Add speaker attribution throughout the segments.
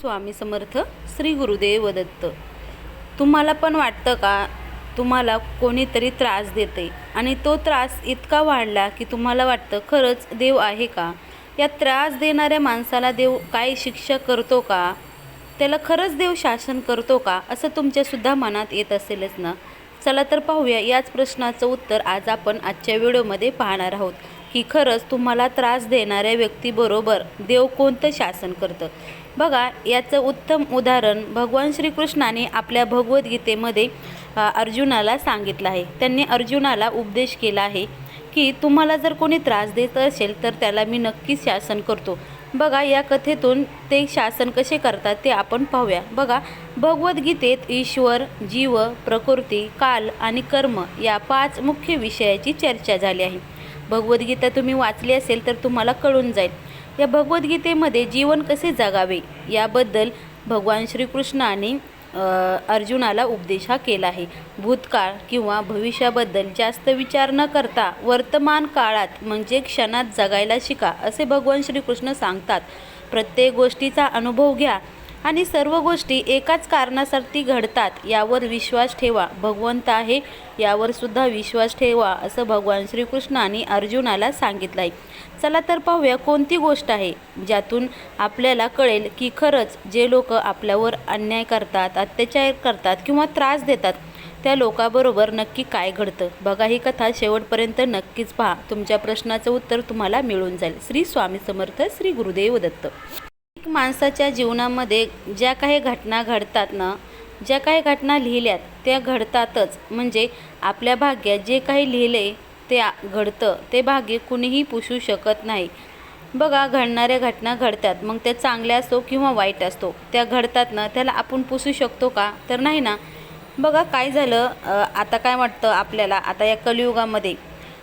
Speaker 1: स्वामी समर्थ श्री गुरुदेव दत्त. तुम्हाला पण वाटतं का? तुम्हाला कोणीतरी त्रास देते आणि तो त्रास इतका वाढला की तुम्हाला वाटतं खरंच देव आहे का? या त्रास देणाऱ्या माणसाला देव काय शिक्षा करतो का? त्याला खरंच देव शासन करतो का? असं तुमच्यासुद्धा मनात येत असेलच ना? चला तर पाहूया याच प्रश्नाचं उत्तर आज आपण आजच्या व्हिडिओमध्ये पाहणार आहोत. की खरंच तुम्हाला त्रास देणाऱ्या व्यक्तीबरोबर देव कोणतं शासन करतं? बघा याचं उत्तम उदाहरण भगवान श्रीकृष्णाने आपल्या भगवद्गीतेमध्ये अर्जुनाला सांगितलं आहे. त्यांनी अर्जुनाला उपदेश केला आहे की तुम्हाला जर कोणी त्रास देत असेल तर त्याला मी नक्कीच शासन करतो. बघा या कथेतून ते शासन कसे करतात ते आपण पाहूया. बघा भगवद्गीतेत ईश्वर जीव प्रकृती काल आणि कर्म या पाच मुख्य विषयाची चर्चा झाली आहे. भगवद्गीता तुम्ही वाचली असेल तर तुम्हाला कळून जाईल. या भगवद्गीतेमध्ये जीवन कसे जगावे याबद्दल भगवान श्रीकृष्णाने अर्जुनाला उपदेश हा केला आहे. भूतकाळ किंवा भविष्याबद्दल जास्त विचार न करता वर्तमान काळात म्हणजे क्षणात जगायला शिका असे भगवान श्रीकृष्ण सांगतात. प्रत्येक गोष्टीचा अनुभव घ्या आणि सर्व गोष्टी एकाच कारणासाठी घडतात यावर विश्वास ठेवा. भगवंत आहे यावर सुद्धा विश्वास ठेवा असं भगवान श्रीकृष्णाने अर्जुनाला सांगितलं आहे चला तर पाहूया कोणती गोष्ट आहे ज्यातून आपल्याला कळेल की खरंच जे लोक आपल्यावर अन्याय करतात अत्याचार करतात किंवा त्रास देतात त्या लोकाबरोबर नक्की काय घडतं? बघा ही कथा शेवटपर्यंत नक्कीच पहा. तुमच्या प्रश्नाचं उत्तर तुम्हाला मिळून जाईल. श्री स्वामी समर्थ श्री गुरुदेव दत्त. एक माणसाच्या जीवनामध्ये ज्या काही घटना घडतात ना ज्या काही घटना लिहिल्यात त्या घडतातच. म्हणजे आपल्या भाग्यात जे काही लिहिले ते घडतं. ते भाग्य कुणीही पुसू शकत नाही. बघा घडणाऱ्या घटना घडतात. मग त्या चांगल्या असतो किंवा वाईट असतो त्या घडतात ना त्याला आपण पुसू शकतो का? तर नाही ना. बघा काय झालं आता काय वाटतं आपल्याला? आता या कलियुगामध्ये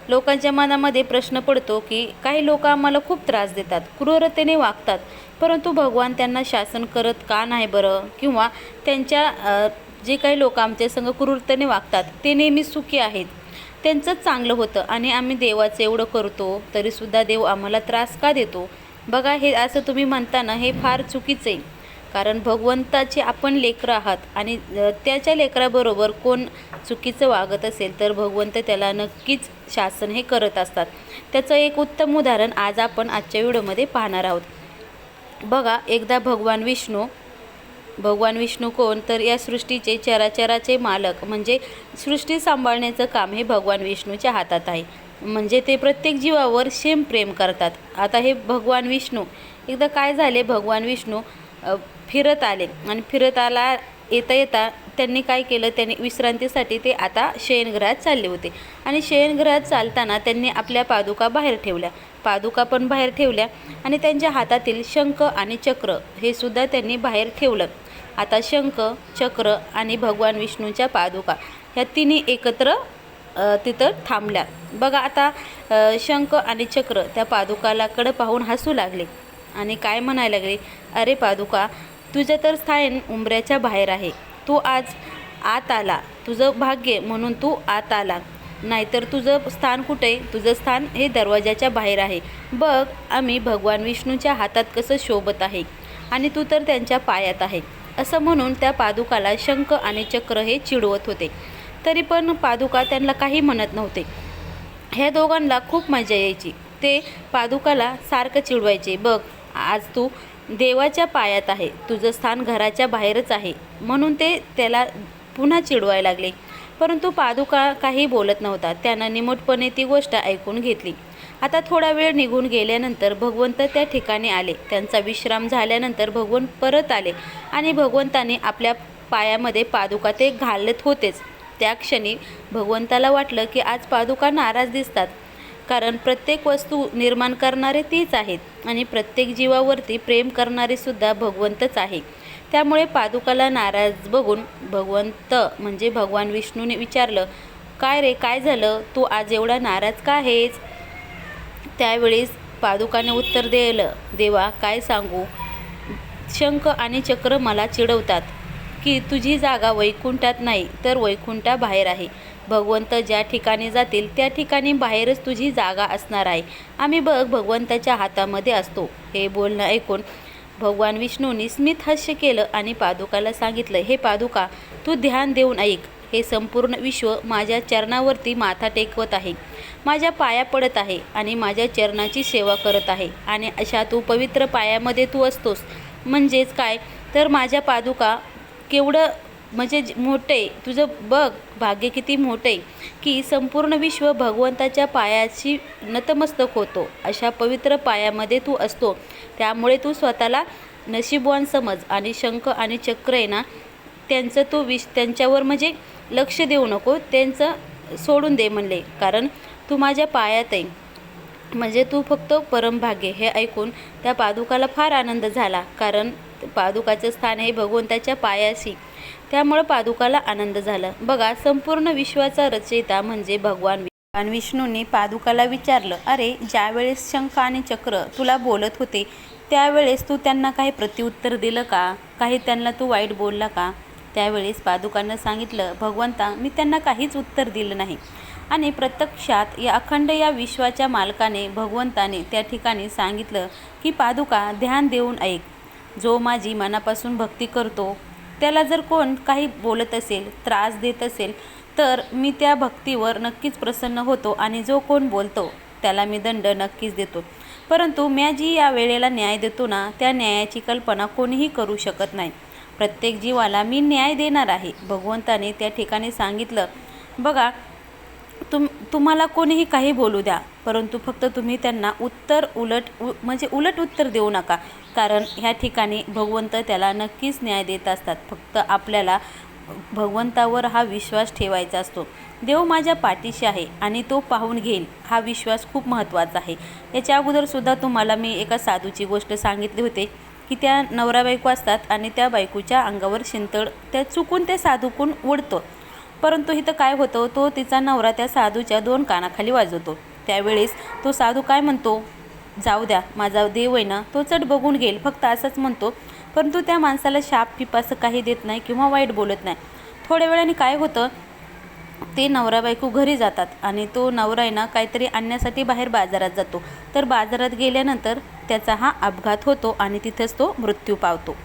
Speaker 1: लोकांच्या मनामध्ये प्रश्न पडतो की काही लोक आम्हाला खूप त्रास देतात क्रूरतेने वागतात. परंतु भगवान त्यांना शासन करत का नाही बरं? किंवा त्यांच्या जे काही लोक आमच्या संग क्रूरतेने वागतात ते नेहमी सुखी आहेत. त्यांचंच चांगलं होतं आणि आम्ही देवाचं एवढं करतो तरीसुद्धा देव आम्हाला त्रास का देतो? बघा हे असं तुम्ही म्हणताना हे फार चुकीचं आहे. कारण भगवंताचे आपण लेकरं आहात आणि त्याच्या लेकराबरोबर कोण चुकीचं वागत असेल तर भगवंत त्याला नक्कीच शासन हे करत असतात. त्याचं एक उत्तम उदाहरण आज आपण आजच्या व्हिडिओमध्ये पाहणार आहोत. बघा एकदा भगवान विष्णू भगवान विष्णू कोण? तर या सृष्टीचे चराचराचे मालक म्हणजे सृष्टी सांभाळण्याचं काम हे भगवान विष्णूच्या हातात आहे. म्हणजे ते प्रत्येक जीवावर शेम प्रेम करतात. आता हे भगवान विष्णू एकदा काय झाले? भगवान विष्णू फिरत आले. आणि फिरत आला येता येता त्यांनी काय केलं? त्यांनी विश्रांतीसाठी ते आता शयनगृहात चालले होते. आणि शयनगृहात चालताना त्यांनी आपल्या पादुका बाहेर ठेवल्या. पादुका पण बाहेर ठेवल्या आणि त्यांच्या हातातील शंख आणि चक्र हे सुद्धा त्यांनी बाहेर ठेवलं. आता शंख चक्र आणि भगवान विष्णूच्या पादुका ह्या तिन्ही एकत्र तिथं थांबल्या. बघा आता शंख आणि चक्र त्या पादुकालाकडं पाहून हसू लागले आणि काय म्हणायला लागले? अरे पादुका तुझं तर स्थान उंबऱ्याच्या बाहेर आहे. तू आज आत आला. तुझं भाग्य म्हणून तू आत आला. नाहीतर तुझं स्थान कुठे? तुझं स्थान हे दरवाजाच्या बाहेर आहे. बघ आम्ही भगवान विष्णूच्या हातात कसं शोभत आहे आणि तू तर त्यांच्या पायात आहे. असं म्हणून त्या पादुकाला शंख आणि चक्र हे चिडवत होते. तरी पण पादुका त्यांना काही म्हणत नव्हते. ह्या दोघांना खूप मजा यायची. ते पादुकाला सारखं चिडवायचे बघ आज तू देवाच्या पायात आहे. तुझं स्थान घराच्या बाहेरच आहे. म्हणून ते त्याला पुन्हा चिडवायला लागले. परंतु पादुका काही बोलत नव्हता. त्यानं निमूटपणे ती गोष्ट ऐकून घेतली. आता थोडा वेळ निघून गेल्यानंतर भगवंत त्या ठिकाणी आले. त्यांचा विश्राम झाल्यानंतर भगवंत परत आले आणि भगवंताने आपल्या पायामध्ये पादुका ते घालत होतेच. त्या क्षणी भगवंताला वाटलं की आज पादुका नाराज दिसतात. कारण प्रत्येक वस्तू निर्माण करणारे तीच आहेत आणि प्रत्येक जीवावरती प्रेम करणारे सुद्धा भगवंतच आहे. त्यामुळे पादुकाला नाराज बघून भगवंत म्हणजे भगवान विष्णूने विचारलं काय रे काय झालं? तू आज एवढा नाराज का आहेस? त्यावेळेस पादुकाने उत्तर दिलं देवा काय सांगू? शंख आणि चक्र मला चिडवतात की तुझी जागा वैकुंठात नाही तर वैकुंठाबाहेर आहे. भगवंत ज्या ठिकाणी जातील त्या ठिकाणी बाहेरच तुझी जागा असणार आहे. आम्ही बघ भगवंताच्या हातामध्ये असतो. हे बोलणं ऐकून भगवान विष्णूंनी स्मित हास्य केलं आणि पादुकाला सांगितलं हे पादुका तू ध्यान देऊन ऐक. हे संपूर्ण विश्व माझ्या चरणावरती माथा टेकवत आहे. माझ्या पाया पडत आहे आणि माझ्या चरणाची सेवा करत आहे. आणि अशा तू पवित्र पायामध्ये तू असतोस. म्हणजेच काय? तर माझ्या पादुका केवढं म्हणजे मोठे मोठं आहे. तुझं बघ भाग्य किती मोठं आहे की संपूर्ण विश्व भगवंताच्या पायाशी नतमस्तक होतो. अशा पवित्र पायामध्ये तू असतो. त्यामुळे तू स्वतःला नशीबवान समज. आणि शंख आणि चक्र आहे ना त्यांचं तू विश त्यांच्यावर म्हणजे लक्ष देऊ नको त्यांचं सोडून दे म्हणले. कारण तू माझ्या पायात आहे. म्हणजे तू फक्त परमभाग्य हे ऐकून त्या पादुकाला फार आनंद झाला. कारण पादुकाचं स्थान आहे भगवंताच्या पायाशी. त्यामुळं पादुकाला आनंद झाला. बघा संपूर्ण विश्वाचा रचयिता म्हणजे भगवान भगवान विष्णूंनी पादुकाला विचारलं अरे ज्यावेळेस शंख आणि चक्र तुला बोलत होते त्यावेळेस तू त्यांना काही प्रत्युत्तर दिलं का? काही त्यांना तू वाईट बोलला का? त्यावेळेस पादुकानं सांगितलं भगवंता मी त्यांना काहीच उत्तर दिलं नाही. आणि प्रत्यक्षात या अखंड या विश्वाच्या मालकाने भगवंताने त्या ठिकाणी सांगितलं की पादुका ध्यान देऊन ऐक. जो माझी मनापासून भक्ती करतो त्याला जर कोण काही बोलत असेल त्रास देत असेल तर मी त्या भक्तीवर नक्कीच प्रसन्न होतो आणि जो कोण बोलतो त्याला मी दंड नक्कीच देतो. परंतु मी जी या वेळेला न्याय देतो ना त्या न्यायाची कल्पना कोणीही करू शकत नाही. प्रत्येक जीवाला मी न्याय देणार आहे. भगवंताने त्या ठिकाणी सांगितलं बघा तुम तुम्हाला कोणीही काही बोलू द्या परंतु फक्त तुम्ही त्यांना उत्तर उलट उ म्हणजे उलट उत्तर देऊ नका. कारण ह्या ठिकाणी भगवंत त्याला नक्कीच न्याय देत असतात. फक्त आपल्याला भगवंतावर हा विश्वास ठेवायचा असतो. देव माझ्या पाठीशी आहे आणि तो पाहून घेईल. हा विश्वास खूप महत्त्वाचा आहे. याच्या अगोदरसुद्धा तुम्हाला मी एका साधूची गोष्ट सांगितली होती. की त्या नवरा बायको असतात आणि त्या बायकोच्या अंगावर शिंतळ त्या चुकून त्या साधूकून उडतो. परंतु इथं काय होतं तो तिचा नवरा त्या साधूच्या दोन कानाखाली वाजवतो. त्यावेळेस तो साधू काय म्हणतो? जाऊ द्या माझा देव आहे ना तो चट बघून घेईल फक्त असंच म्हणतो. परंतु त्या माणसाला शाप पिप असं काही देत नाही किंवा वाईट बोलत नाही. थोड्या वेळाने काय होतं ते नवरा बायको घरी जातात आणि तो नवरा आहे ना काहीतरी आणण्यासाठी बाहेर बाजारात जातो. तर बाजारात गेल्यानंतर त्याचा हा अपघात होतो आणि तिथंच तो मृत्यू पावतो.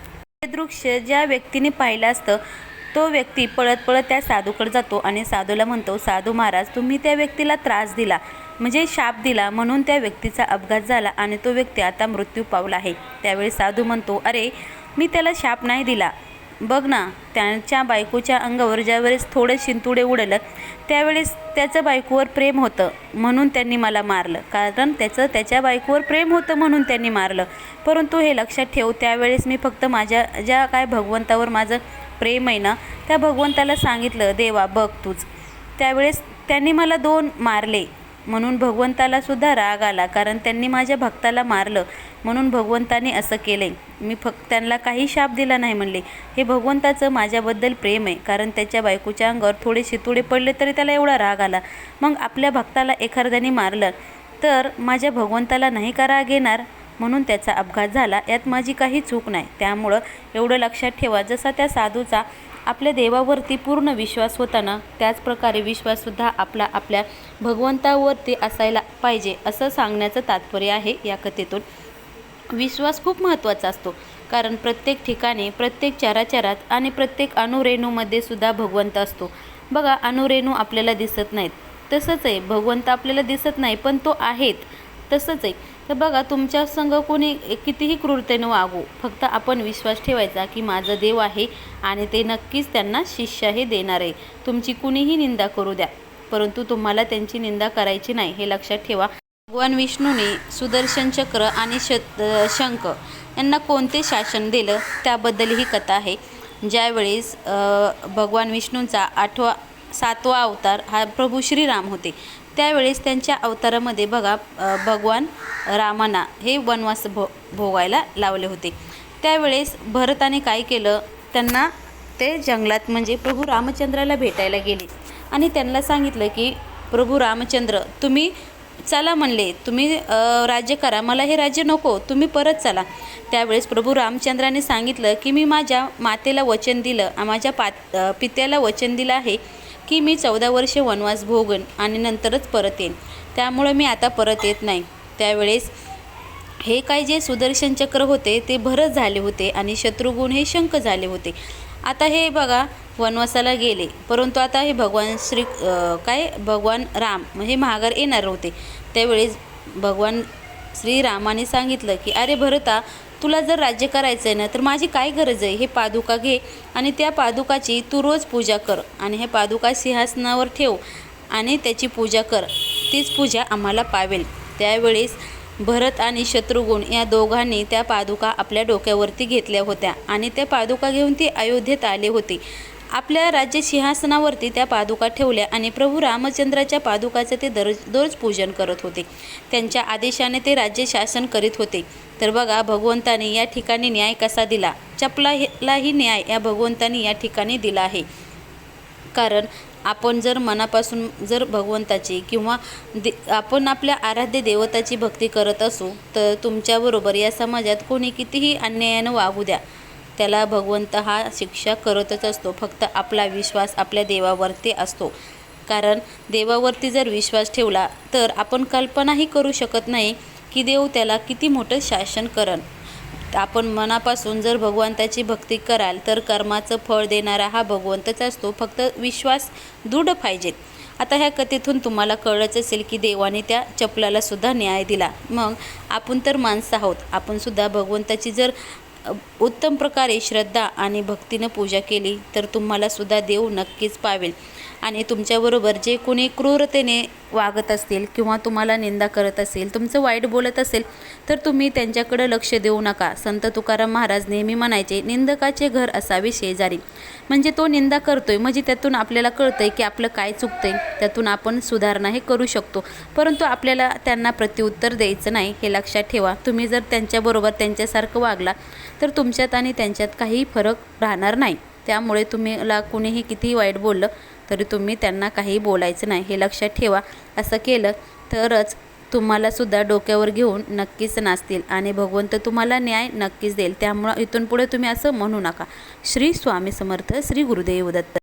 Speaker 1: हे दृश्य ज्या व्यक्तीने पाहिलं असतं तो व्यक्ती पळत पळत त्या साधूकडे जातो आणि साधूला म्हणतो साधू महाराज तुम्ही त्या व्यक्तीला त्रास दिला म्हणजे शाप दिला म्हणून त्या व्यक्तीचा अपघात झाला आणि तो व्यक्ती आता मृत्यू पावला आहे. त्यावेळी साधू म्हणतो अरे मी त्याला शाप नाही दिला. बघ ना त्यांच्या बायकोच्या अंगावर ज्यावेळेस थोडं शिंतुडे उडलं त्यावेळेस त्याचं बायकोवर प्रेम होतं म्हणून त्यांनी मला मारलं. कारण त्याचं त्याच्या बायकोवर प्रेम होतं म्हणून त्यांनी मारलं. परंतु हे लक्षात ठेव त्यावेळेस मी फक्त माझ्या ज्या काय भगवंतावर माझं प्रेम आहे ना त्या भगवंताला सांगितलं देवा बघ तूच. त्यावेळेस त्यांनी मला दोन मारले. म्हणून भगवंतालासुद्धा राग आला. कारण त्यांनी माझ्या भक्ताला मारलं. म्हणून भगवंताने असं केलं मी फक्त त्यांना काही शाप दिला नाही म्हणले. हे भगवंताचं माझ्याबद्दल प्रेम आहे. कारण त्याच्या बायकोच्या अंगावर थोडे शितुडे पडले तरी त्याला एवढा राग आला. मग आपल्या भक्ताला एखाद्याने मारलं तर माझ्या भगवंताला नाही का राग येणार? म्हणून त्याचा अपघात झाला. यात माझी काही चूक नाही. त्यामुळं एवढं लक्षात ठेवा. जसा त्या साधूचा आपल्या देवावरती पूर्ण विश्वास होता ना त्याचप्रकारे विश्वाससुद्धा आपला आपल्या भगवंतावरती असायला पाहिजे असं सांगण्याचं तात्पर्य आहे या कथेतून. विश्वास खूप महत्त्वाचा असतो. कारण प्रत्येक ठिकाणी प्रत्येक चाराचारात आणि प्रत्येक अणुरेणूमध्ये सुद्धा भगवंत असतो. बघा अणुरेणू आपल्याला दिसत नाहीत. तसंच आहे भगवंत आपल्याला दिसत नाही पण तो आहेत. तसंच आहे. तर बघा तुमच्या संग कोणी कितीही क्रूरतेनं वागू फक्त आपण विश्वास ठेवायचा की माझं देव आहे आणि ते नक्कीच त्यांना शिष्य हे देणार आहे. तुमची कुणीही निंदा करू द्या परंतु तुम्हाला त्यांची निंदा करायची नाही हे लक्षात ठेवा. भगवान विष्णूने सुदर्शन चक्र आणि श शंख यांना कोणते शासन दिलं त्याबद्दल ही कथा आहे. ज्यावेळेस भगवान विष्णूंचा आठवा सातवा अवतार हा प्रभू श्रीराम होते त्यावेळेस त्यांच्या अवतारामध्ये बघा भगवान रामांना हे वनवास भो भोगायला लावले होते. त्यावेळेस भरताने काय केलं त्यांना ते जंगलात म्हणजे प्रभू रामचंद्राला भेटायला गेले. आणि त्यांना सांगितलं की प्रभू रामचंद्र तुम्ही चला म्हणले तुम्ही राज्य करा. मला हे राज्य नको. तुम्ही परत चला. त्यावेळेस प्रभू रामचंद्राने सांगितलं की मी माझ्या मातेला वचन दिलं. माझ्या पात पित्याला वचन दिलं आहे की मी चौदा वर्षे वनवास भोगन आणि नंतरच परत येईन. त्यामुळं मी आता परत येत नाही. त्यावेळेस हे काय जे सुदर्शन चक्र होते ते भरत झाले होते आणि शत्रुगुण हे शंख झाले होते. आता हे बघा वनवासाला गेले. परंतु आता हे भगवान श्री काय? भगवान राम हे महागार येणार होते. त्यावेळेस भगवान श्रीरामाने सांगितलं की अरे भरता तुला जर राज्य करायचं आहे ना तर माझी काय गरज आहे? हे पादुका घे आणि त्या पादुकाची तू रोज पूजा कर आणि हे पादुका सिंहासनावर ठेव आणि त्याची पूजा कर. तीच पूजा आम्हाला पावेल. त्यावेळेस भरत आणि शत्रुघ्न या दोघांनी त्या पादुका आपल्या डोक्यावरती घेतल्या होत्या आणि त्या पादुका घेऊन ते अयोध्येत आले होते. आपल्या राज्य सिंहासनावरती त्या पादुका ठेवल्या आणि प्रभू रामचंद्राच्या पादुकाचं ते दररोज दररोज पूजन करत होते. त्यांच्या आदेशाने ते राज्य शासन करीत होते. तर बघा भगवंताने या ठिकाणी न्याय कसा दिला? चपलालाही न्याय या भगवंतानी या ठिकाणी दिला आहे. कारण आपण जर मनापासून जर भगवंताची किंवा दे आपण आपल्या आराध्य देवताची भक्ती करत असू तर तुमच्याबरोबर या समाजात कोणी कितीही अन्यायानं वागू द्या. त्याला भगवंत हा शिक्षा करतच असतो. फक्त आपला विश्वास आपल्या देवावरती असतो. कारण देवावरती जर विश्वास ठेवला तर आपण कल्पनाही करू शकत नाही की देव त्याला किती मोठं शासन करण आपण मनापासून जर भगवंताची भक्ती कराल तर कर्माचं फळ देणारा हा भगवंतच असतो. फक्त विश्वास दृढ पाहिजेत. आता ह्या कथेतून तुम्हाला कळलंच असेल की देवाने त्या चपलाला सुद्धा न्याय दिला. मग आपण तर माणसं आहोत. आपण सुद्धा भगवंताची जर उत्तम प्रकारे श्रद्धा आणि भक्तीनं पूजा केली तर तुम्हाला सुद्धा देव नक्कीच पावेल. आणि तुमच्याबरोबर जे कोणी क्रूरतेने वागत असतील किंवा तुम्हाला निंदा करत असेल तुमचं वाईट बोलत असेल तर तुम्ही त्यांच्याकडे लक्ष देऊ नका. संत तुकाराम महाराज नेहमी म्हणायचे निंदकाचे घर असावे शेजारी. म्हणजे तो निंदा करतोय म्हणजे त्यातून आपल्याला कळतंय की आपलं काय चुकतंय त्यातून आपण सुधारणा हे करू शकतो. परंतु आपल्याला त्यांना प्रत्युत्तर द्यायचं नाही हे लक्षात ठेवा. तुम्ही जर त्यांच्याबरोबर त्यांच्यासारखं वागला तर तुमच्यात आणि त्यांच्यात काही फरक राहणार नाही. त्यामुळे तुम्हीला कुणीही कितीही वाईट बोललं तरी तुम्ही त्यांना काही बोलायचं नाही हे लक्षात ठेवा. असं केलं तरच तुम्हाला सुद्धा डोक्यावर घेऊन नक्कीच नाचतील आणि भगवंत तुम्हाला न्याय नक्कीच देईल. त्यामुळं इथून पुढे तुम्ही असं म्हणू नका. श्री स्वामी समर्थ श्री गुरुदेव दत्त.